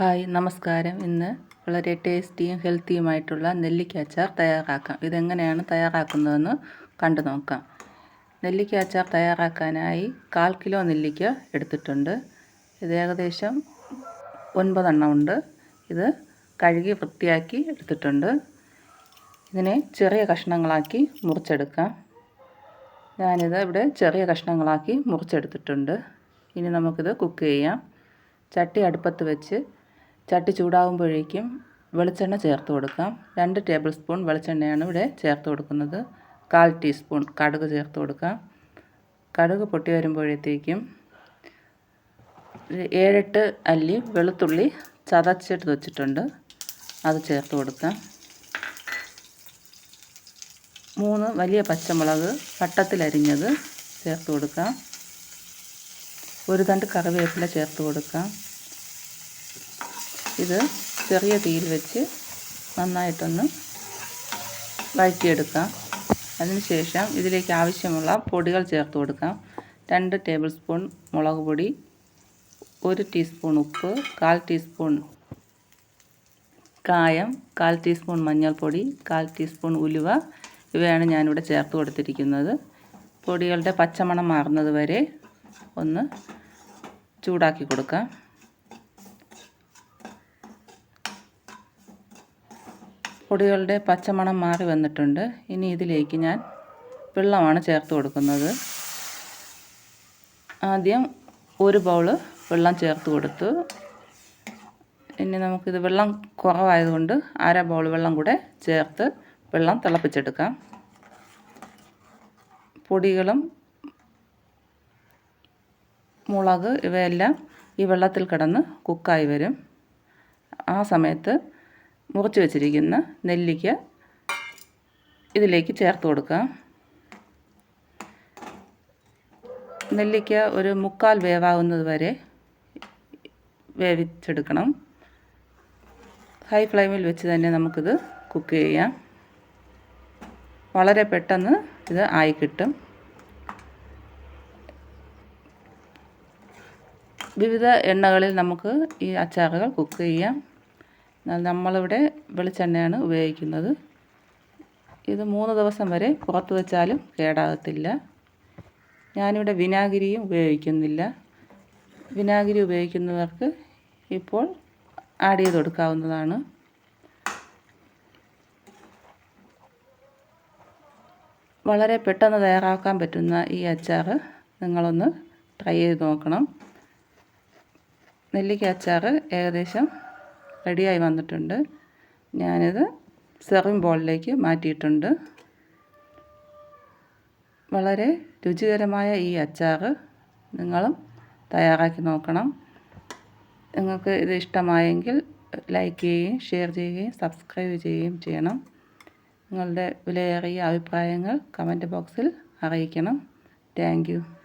Hi നമസ്കാരം. ഇന്ന് വളരെ ടേസ്റ്റിയും ഹെൽത്തിയുമായിട്ടുള്ള നെല്ലിക്ക അച്ചാർ തയ്യാറാക്കാം. ഇതെങ്ങനെയാണ് തയ്യാറാക്കുന്നതെന്ന് കണ്ടു നോക്കാം. നെല്ലിക്ക അച്ചാർ തയ്യാറാക്കാനായി കാൽ കിലോ നെല്ലിക്ക എടുത്തിട്ടുണ്ട്. ഇത് ഏകദേശം ഒൻപതെണ്ണം ഉണ്ട്. ഇത് കഴുകി വൃത്തിയാക്കി എടുത്തിട്ടുണ്ട്. ഇതിനെ ചെറിയ കഷ്ണങ്ങളാക്കി മുറിച്ചെടുക്കാം. ഞാനിത് ഇവിടെ ചെറിയ കഷ്ണങ്ങളാക്കി മുറിച്ചെടുത്തിട്ടുണ്ട്. ഇനി നമുക്കിത് കുക്ക് ചെയ്യാം. ചട്ടി അടുപ്പത്ത് വെച്ച് ചട്ടി ചൂടാകുമ്പോഴേക്കും വെളിച്ചെണ്ണ ചേർത്ത് കൊടുക്കാം. രണ്ട് ടേബിൾ സ്പൂൺ വെളിച്ചെണ്ണയാണ് ഇവിടെ ചേർത്ത് കൊടുക്കുന്നത്. കാൽ ടീസ്പൂൺ കടുക് ചേർത്ത് കൊടുക്കാം. കടുക് പൊട്ടി വരുമ്പോഴത്തേക്കും ഏഴെട്ട് അല്ലി വെളുത്തുള്ളി ചതച്ചിട്ട് വെച്ചിട്ടുണ്ട്. അത് ചേർത്ത് കൊടുക്കാം. മൂന്ന് വലിയ പച്ചമുളക് വട്ടത്തിലരിഞ്ഞത് ചേർത്ത് കൊടുക്കാം. ഒരു തണ്ട് കറിവേപ്പില ചേർത്ത് കൊടുക്കാം. ഇത് ചെറിയ തീയിൽ വെച്ച് നന്നായിട്ടൊന്ന് വഴറ്റിയെടുക്കാം. അതിനുശേഷം ഇതിലേക്ക് ആവശ്യമുള്ള പൊടികൾ ചേർത്ത് കൊടുക്കാം. രണ്ട് ടേബിൾ സ്പൂൺ മുളക് പൊടി ഒരു ടീസ്പൂൺ ഉപ്പ് കാൽ ടീസ്പൂൺ കായം കാൽ ടീസ്പൂൺ മഞ്ഞൾപ്പൊടി കാൽ ടീസ്പൂൺ ഉലുവ. ഇവയാണ് ഞാനിവിടെ ചേർത്ത് കൊടുത്തിരിക്കുന്നത്. പൊടികളുടെ പച്ചമണം മാറുന്നത് വരെ ഒന്ന് ചൂടാക്കി കൊടുക്കാം. പൊടികളുടെ പച്ചമണം മാറി വന്നിട്ടുണ്ട്. ഇനി ഇതിലേക്ക് ഞാൻ വെള്ളമാണ് ചേർത്ത് കൊടുക്കുന്നത്. ആദ്യം ഒരു ബൗൾ വെള്ളം ചേർത്ത് കൊടുത്തു. ഇനി നമുക്കിത് വെള്ളം കുറവായതുകൊണ്ട് അര ബൗൾ വെള്ളം കൂടെ ചേർത്ത് വെള്ളം തിളപ്പിച്ചെടുക്കാം. പൊടികളും മുളക് ഇവയെല്ലാം ഈ വെള്ളത്തിൽ കിടന്ന് കുക്കായി വരും. ആ സമയത്ത് മുറിച്ച് വെച്ചിരിക്കുന്ന നെല്ലിക്ക ഇതിലേക്ക് ചേർത്ത് കൊടുക്കാം നെല്ലിക്ക ഒരു മുക്കാൽ വേവാകുന്നത് വരെ വേവിച്ചെടുക്കണം. ഹൈ ഫ്ലെയിമിൽ വെച്ച് തന്നെ നമുക്കിത് കുക്ക് ചെയ്യാം. വളരെ പെട്ടെന്ന് ഇത് ആയി കിട്ടും. വിവിധ എണ്ണകളിൽ നമുക്ക് ഈ അച്ചാറുകൾ കുക്ക് ചെയ്യാം. നമ്മളിവിടെ വെളിച്ചെണ്ണയാണ് ഉപയോഗിക്കുന്നത്. ഇത് മൂന്ന് ദിവസം വരെ പുറത്ത് വെച്ചാലും കേടാകത്തില്ല. ഞാനിവിടെ വിനാഗിരിയും ഉപയോഗിക്കുന്നില്ല. വിനാഗിരി ഉപയോഗിക്കുന്നവർക്ക് ഇപ്പോൾ ആഡ് ചെയ്ത് കൊടുക്കാവുന്നതാണ്. വളരെ പെട്ടെന്ന് തയ്യാറാക്കാൻ പറ്റുന്ന ഈ അച്ചാർ നിങ്ങളൊന്ന് ട്രൈ ചെയ്ത് നോക്കണം. നെല്ലിക്ക അച്ചാർ ഏകദേശം റെഡിയായി വന്നിട്ടുണ്ട്. ഞാനിത് സെർവിങ് ബോളിലേക്ക് മാറ്റിയിട്ടുണ്ട്. വളരെ രുചികരമായ ഈ അച്ചാർ നിങ്ങളും തയ്യാറാക്കി നോക്കണം. നിങ്ങൾക്ക് ഇത് ഇഷ്ടമായെങ്കിൽ ലൈക്ക് ചെയ്യുകയും ഷെയർ ചെയ്യുകയും സബ്സ്ക്രൈബ് ചെയ്യുകയും ചെയ്യണം. നിങ്ങളുടെ വിലയേറിയ അഭിപ്രായങ്ങൾ കമന്റ് ബോക്സിൽ അറിയിക്കണം. താങ്ക്